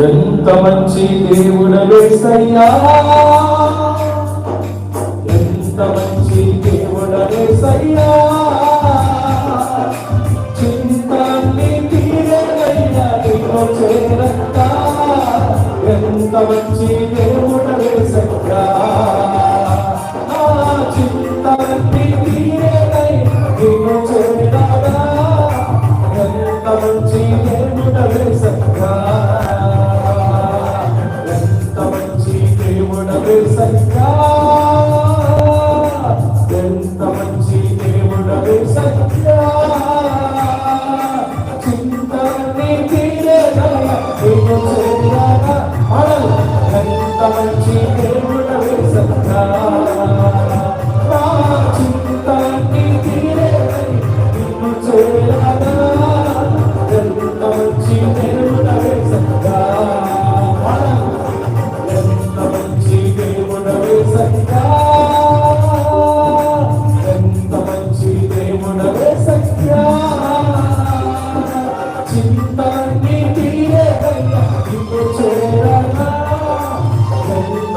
ఎంత మంచి దేవుడవేసయ్యా ఎంత మంచి దేవుడవేసయ్యా చింతాన్ని తీరయ్యా నీలో చేరక్క? ఎంత మంచి దేవుడవేసయ్యా ఆ చింతాన్ని దేవుడవేసయ్యా ఎంత మంచి దేవుడవేసయ్యా చింతని నీకు మనలు ఎంత మంచి నీకు ఎంత మంచి